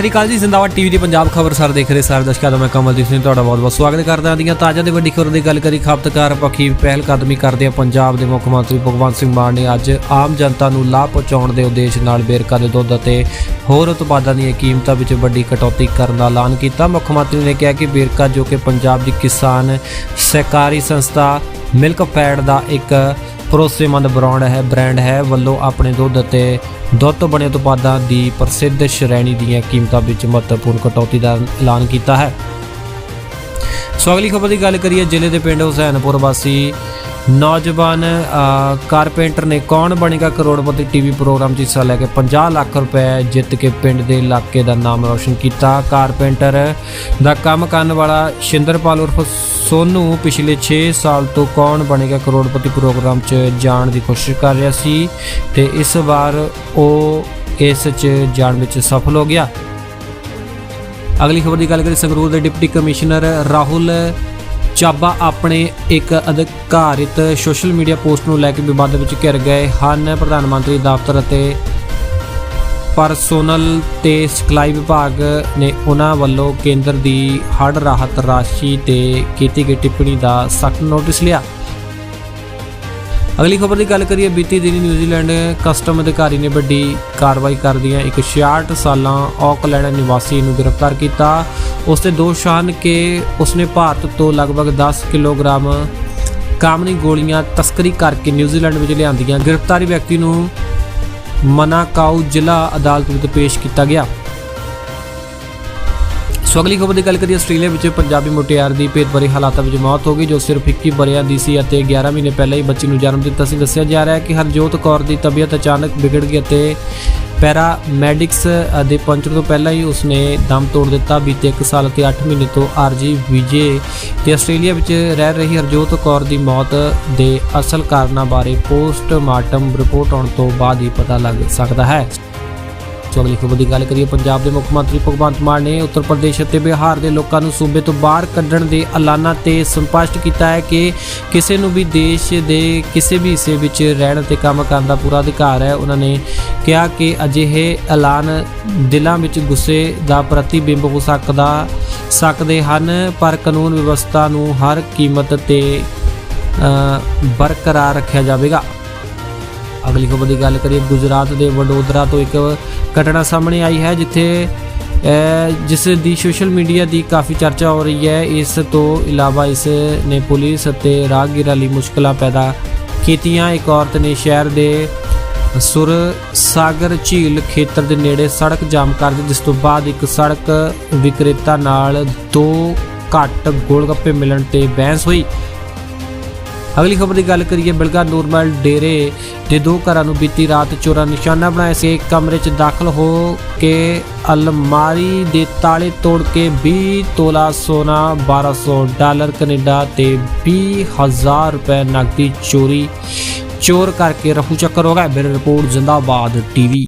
ਸ੍ਰੀ ਅਕਾਲ ਜੀ, ਜ਼ਿੰਦਾਬਾਦ ਟੀਵੀ ਦੀ ਪੰਜਾਬ ਖਬਰ ਸਰ ਦੇਖ ਰਹੇ ਸਾਰੇ ਦਰਸ਼ਕਾਂ ਦਾ ਮੈਂ ਕਮਲਦੀਪ ਸਿੰਘ, ਤੁਹਾਡਾ ਬਹੁਤ-ਬਹੁਤ ਸਵਾਗਤ ਕਰਦਾ ਹਾਂ। ਦੀਆਂ ਤਾਜ਼ਾ ਤੇ ਵੱਡੀ ਖਬਰ ਦੀ ਗੱਲ ਕਰੀ ਖਪਤਕਾਰ ਪੱਖੀ ਪਹਿਲ ਕਦਮੀ ਕਰਦੇ ਆ ਪੰਜਾਬ ਦੇ ਮੁੱਖ ਮੰਤਰੀ ਭਗਵੰਤ ਸਿੰਘ ਮਾਨ ਨੇ ਅੱਜ ਆਮ ਜਨਤਾ ਨੂੰ ਲਾਭ ਪਹੁੰਚਾਉਣ ਦੇ ਉਦੇਸ਼ ਨਾਲ ਬੇਰਕਾ ਦੇ ਦੁੱਧ ਅਤੇ ਹੋਰ ਉਤਪਾਦਾਂ ਦੀਆਂ ਕੀਮਤਾਂ ਵਿੱਚ ਵੱਡੀ ਕਟੌਤੀ ਕਰਨ ਦਾ ਐਲਾਨ ਕੀਤਾ। ਮੁੱਖ ਮੰਤਰੀ ਨੇ ਕਿਹਾ ਕਿ ਬੇਰਕਾ ਜੋ ਕਿ ਪੰਜਾਬ ਦੀ ਕਿਸਾਨ ਸਹਿਕਾਰੀ ਸੰਸਥਾ ਮਿਲਕ ਫੈਡ ਦਾ ਇੱਕ ਭਰੋਸੇਮੰਦ ਬ੍ਰਾਂਡ ਹੈ ਬ੍ਰਾਂਡ ਹੈ ਵੱਲੋਂ ਆਪਣੇ ਦੁੱਧ ਅਤੇ ਦੁੱਧ ਤੋਂ ਬਣੇ ਉਤਪਾਦਾਂ ਦੀ ਪ੍ਰਸਿੱਧ ਸ਼੍ਰੇਣੀ ਦੀਆਂ ਕੀਮਤਾਂ ਵਿੱਚ ਮਹੱਤਵਪੂਰਨ ਕਟੌਤੀ ਦਾ ਐਲਾਨ ਕੀਤਾ ਹੈ। ਸੋ ਅਗਲੀ ਖਬਰ ਦੀ ਗੱਲ ਕਰੀਏ ਜ਼ਿਲ੍ਹੇ ਦੇ ਪਿੰਡ ਹੁਸੈਨਪੁਰ ਵਾਸੀ ਨੌਜਵਾਨ ਕਾਰਪੈਂਟਰ ਨੇ ਕੌਣ ਬਣੇਗਾ ਕਰੋੜਪਤੀ ਟੀਵੀ ਪ੍ਰੋਗਰਾਮ 'ਚ ਹਿੱਸਾ ਲੈ ਕੇ 50 ਲੱਖ ਰੁਪਏ ਜਿੱਤ ਕੇ ਪਿੰਡ ਦੇ ਇਲਾਕੇ ਦਾ ਨਾਮ ਰੌਸ਼ਨ ਕੀਤਾ। ਕਾਰਪੈਂਟਰ ਦਾ ਕੰਮ ਕਰਨ ਵਾਲਾ ਸ਼ਿੰਦਰਪਾਲ ਉਰਫ ਸੋਨੂ ਪਿਛਲੇ 6 ਸਾਲ ਤੋਂ ਕੌਣ ਬਣੇਗਾ ਕਰੋੜਪਤੀ ਪ੍ਰੋਗਰਾਮ 'ਚ ਜਾਣ ਦੀ ਕੋਸ਼ਿਸ਼ ਕਰ ਰਿਹਾ ਸੀ ਤੇ ਇਸ ਵਾਰ ਉਹ ਇਸ 'ਚ ਜਾਣ ਵਿੱਚ ਸਫਲ ਹੋ ਗਿਆ। ਅਗਲੀ ਖਬਰ ਦੀ ਗੱਲ ਕਰੀਏ ਸੰਗਰੂਰ ਦੇ ਡਿਪਟੀ ਕਮਿਸ਼ਨਰ ਰਾਹੁਲ ਚਾਬਾ ਆਪਣੇ ਇੱਕ ਅਧਿਕਾਰਿਤ ਸੋਸ਼ਲ ਮੀਡੀਆ ਪੋਸਟ ਨੂੰ ਲੈ ਕੇ ਵਿਵਾਦ ਵਿੱਚ ਘਿਰ ਗਏ ਹਨ। ਪ੍ਰਧਾਨ ਮੰਤਰੀ ਦਫ਼ਤਰ ਅਤੇ ਪਰਸੋਨਲ ਤੇ ਸਿਖਲਾਈ ਵਿਭਾਗ ਨੇ ਉਹਨਾਂ ਵੱਲੋਂ ਕੇਂਦਰ ਦੀ ਹੜ੍ਹ ਰਾਹਤ ਰਾਸ਼ੀ ਤੇ ਕੀਤੀ ਗਈ ਟਿੱਪਣੀ ਦਾ ਸਖਤ ਨੋਟਿਸ ਲਿਆ। ਅਗਲੀ ਖਬਰ ਦੀ ਗੱਲ ਕਰੀਏ, ਬੀਤੀ ਦਿਨੀ ਨਿਊਜ਼ੀਲੈਂਡ ਕਸਟਮ ਅਧਿਕਾਰੀ ਨੇ ਵੱਡੀ ਕਾਰਵਾਈ ਕਰਦਿਆਂ ਇੱਕ 66 ਸਾਲਾਂ ਆਕਲੈਂਡ ਨਿਵਾਸੀ ਨੂੰ ਗ੍ਰਿਫਤਾਰ ਕੀਤਾ। ਉਸ ਤੇ ਦੋਸ਼ ਹਨ ਕਿ ਉਸਨੇ ਭਾਰਤ ਤੋਂ ਲਗਭਗ 10 ਕਿਲੋਗ੍ਰਾਮ ਕਾਮਨੀ ਗੋਲੀਆਂ ਤਸਕਰੀ ਕਰਕੇ ਨਿਊਜ਼ੀਲੈਂਡ ਵਿੱਚ ਲਿਆਂਦੀਆਂ। ਗ੍ਰਿਫਤਾਰੀ ਵਿਅਕਤੀ ਨੂੰ ਮਨਾਕਾਊ ਜ਼ਿਲ੍ਹਾ ਅਦਾਲਤ ਵਿੱਚ ਪੇਸ਼ ਕੀਤਾ ਗਿਆ। ਸੋ ਅਗਲੀ ਖਬਰ ਦੀ ਗੱਲ ਕਰੀਏ, ਆਸਟ੍ਰੇਲੀਆ ਵਿੱਚ ਪੰਜਾਬੀ ਮੁਟਿਆਰ ਦੀ ਭੇਤਭਰੇ ਹਾਲਾਤਾਂ ਵਿੱਚ ਮੌਤ ਹੋ ਗਈ, ਜੋ ਸਿਰਫ 21 ਵਰ੍ਹਿਆਂ ਦੀ ਸੀ ਅਤੇ 11 ਮਹੀਨੇ ਪਹਿਲਾਂ ਹੀ ਬੱਚੀ ਨੂੰ ਜਨਮ ਦਿੱਤਾ ਸੀ। ਦੱਸਿਆ ਜਾ ਰਿਹਾ ਹੈ ਕਿ ਹਰਜੋਤ ਕੌਰ ਦੀ ਤਬੀਅਤ ਅਚਾਨਕ ਵਿਗੜ ਗਈ ਅਤੇ ਪੈਰਾ ਮੈਡਿਕਸ ਦੇ ਪਹੁੰਚਣ ਤੋਂ ਪਹਿਲਾਂ ਹੀ ਉਸਨੇ ਦਮ ਤੋੜ ਦਿੱਤਾ। ਬੀਤੇ 1 ਸਾਲ ਅਤੇ 8 ਮਹੀਨੇ ਤੋਂ ਆਰਜੀ ਵਿਜੇ ਤੇ ਆਸਟ੍ਰੇਲੀਆ ਵਿੱਚ ਰਹਿ ਰਹੀ ਹਰਜੋਤ ਕੌਰ ਦੀ ਮੌਤ ਦੇ ਅਸਲ ਕਾਰਨਾਂ ਬਾਰੇ ਪੋਸਟਮਾਰਟਮ ਰਿਪੋਰਟ ਆਉਣ ਤੋਂ ਬਾਅਦ ਹੀ ਪਤਾ ਲੱਗ ਸਕਦਾ ਹੈ। ਸੋ ਅਗਲੀ ਖਬਰ ਦੀ ਗੱਲ ਕਰੀਏ, ਪੰਜਾਬ ਦੇ ਮੁੱਖ ਮੰਤਰੀ ਭਗਵੰਤ ਮਾਨ ਨੇ ਉੱਤਰ ਪ੍ਰਦੇਸ਼ ਅਤੇ ਬਿਹਾਰ ਦੇ ਲੋਕਾਂ ਨੂੰ ਸੂਬੇ ਤੋਂ ਬਾਹਰ ਕੱਢਣ ਦੇ ਐਲਾਨਾਂ ਤੇ ਸਪਸ਼ਟ ਕੀਤਾ ਹੈ ਕਿ ਕਿਸੇ ਨੂੰ ਵੀ ਦੇਸ਼ ਦੇ ਕਿਸੇ ਵੀ ਹਿੱਸੇ ਵਿੱਚ ਰਹਿਣ ਤੇ ਕੰਮ ਕਰਨ ਦਾ ਪੂਰਾ ਅਧਿਕਾਰ ਹੈ। ਉਹਨਾਂ ਨੇ ਕਿਹਾ ਕਿ ਅਜਿਹੇ ਐਲਾਨ ਦਿਲਾਂ ਵਿੱਚ ਗੁੱਸੇ ਦਾ ਪ੍ਰਤੀਬਿੰਬ ਹੋ ਸਕਦਾ, ਸਕਦੇ ਹਨ, ਪਰ ਕਾਨੂੰਨ ਵਿਵਸਥਾ ਨੂੰ ਹਰ ਕੀਮਤ ਤੇ ਬਰਕਰਾਰ ਰੱਖਿਆ ਜਾਵੇਗਾ। ਅਗਲੀ ਖਬਰ ਦੀ ਗੱਲ ਕਰੀਏ, ਗੁਜਰਾਤ ਦੇ ਵਡੋਦਰਾ ਤੋਂ ਇੱਕ ਘਟਨਾ ਸਾਹਮਣੇ ਆਈ ਹੈ, ਜਿੱਥੇ ਜਿਸ ਦੀ ਸੋਸ਼ਲ ਮੀਡੀਆ ਦੀ ਕਾਫੀ ਚਰਚਾ ਹੋ ਰਹੀ ਹੈ, ਇਸ ਤੋਂ ਇਲਾਵਾ ਇਸ ਨੇ ਪੁਲਿਸ ਅਤੇ ਰਾਹਗੀਰਾਂ ਲਈ ਮੁਸ਼ਕਲਾਂ ਪੈਦਾ ਕੀਤੀਆਂ। ਇੱਕ ਔਰਤ ਨੇ ਸ਼ਹਿਰ ਦੇ ਸੁਰ ਸਾਗਰ ਝੀਲ ਖੇਤਰ ਦੇ ਨੇੜੇ ਸੜਕ ਜਾਮ ਕਰ ਦਿੱਤੀ, ਜਿਸ ਤੋਂ ਬਾਅਦ ਇੱਕ ਸੜਕ ਵਿਕਰੇਤਾ ਨਾਲ ਦੋ ਘੱਟ ਗੋਲਗੱਪੇ ਮਿਲਣ ਤੇ ਬਹਿਸ ਹੋਈ। ਅਗਲੀ ਖਬਰ ਦੀ ਗੱਲ ਕਰੀਏ, ਬਿਲਗਾ ਨੂਰਮਲ ਡੇਰੇ ਦੇ ਦੋ ਘਰਾਂ ਨੂੰ ਬੀਤੀ ਰਾਤ ਚੋਰਾਂ ਨਿਸ਼ਾਨਾ ਬਣਾਇਆ ਸੀ। ਇੱਕ ਕਮਰੇ 'ਚ ਦਾਖਲ ਹੋ ਕੇ ਅਲਮਾਰੀ ਦੇ ਤਾਲੇ ਤੋੜ ਕੇ 20 ਤੋਲਾ ਸੋਨਾ 1200 ਡਾਲਰ ਕੈਨੇਡਾ ਤੇ 20000 ਰੁਪਏ ਨਕਦੀ ਚੋਰੀ ਚੋਰ ਕਰਕੇ ਰਫੂ ਚੱਕਰ ਹੋ ਗਿਆ। ਬਿਰ ਰਿਪੋਰਟ, ਜ਼ਿੰਦਾਬਾਦ ਟੀਵੀ।